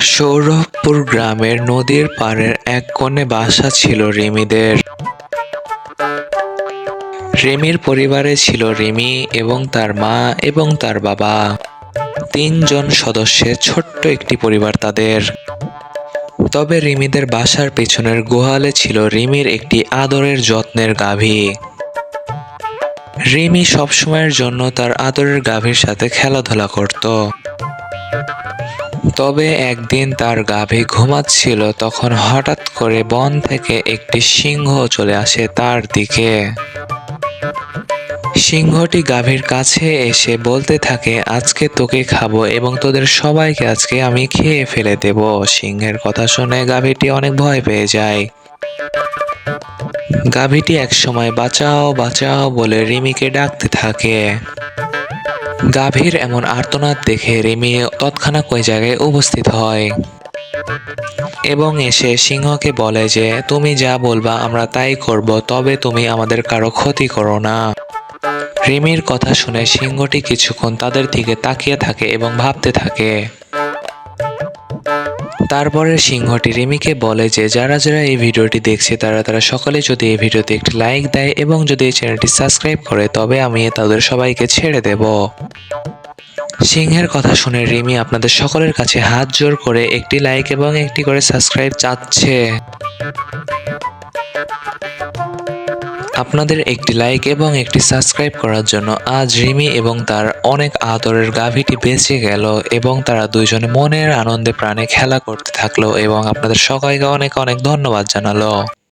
সৌরভপুর গ্রামের নদীর পাড়ের এক কোণে বাসা ছিল রিমিদের। রিমির পরিবারে ছিল রিমি এবং তার মা এবং তার বাবা। তিনজন সদস্যের ছোট্ট একটি পরিবার তাদের। তবে রিমিদের বাসার পেছনের গোয়ালে ছিল রিমির একটি আদরের যত্নের গাভী। রিমি সবসময়ের জন্য তার আদরের গাভীর সাথে খেলাধুলা করত। তবে একদিন তার গাভী ঘুমাচ্ছিল, তখন হঠাৎ করে বন থেকে একটি সিংহ চলে আসে তার দিকে। সিংহটি গাভীর কাছে এসে বলতে থাকে, আজকে তোকে খাব এবং তোদের সবাইকে আজকে আমি খেয়ে ফেলে দেব। সিংহের কথা শুনে গাভীটি অনেক ভয় পেয়ে যায়। গাভীটি একসময় বাঁচাও বাঁচাও বলে রিমিকে ডাকতে থাকে। গাভীর এমন আর্তনাদ দেখে রিমি তৎক্ষণাৎ ওই জায়গায় উপস্থিত হয়। এবং এসে সিংহকে বলে যে, তুমি যা বলবা, আমরা তাই করব, তবে তুমি আমাদের কারও ক্ষতি করো না। রিমির কথা শুনে সিংহটি কিছুক্ষণ তাদের দিকে তাকিয়ে থাকে এবং ভাবতে থাকে। তারপরে সিংহটি রিমিকে বলে যে, যারা যারা এই ভিডিওটি দেখছে, তারা তারা সকলে যদি এই ভিডিওতে একটি লাইক দেয় এবং যদি এই চ্যানেলটি সাবস্ক্রাইব করে, তবে আমি তাদের সবাইকে ছেড়ে দেব। সিংহের কথা শুনে রিমি আপনাদের সকলের কাছে হাত জোর করে একটি লাইক এবং একটি করে সাবস্ক্রাইব চাচ্ছে। আপনাদের একটি লাইক এবং একটি সাবস্ক্রাইব করার জন্য আজ রিমি এবং তার অনেক আদরের গাভীটি বেঁচে গেল এবং তারা দুইজনে মনের আনন্দে প্রাণে খেলা করতে থাকল এবং আপনাদের সবাইকে অনেক অনেক ধন্যবাদ জানালো।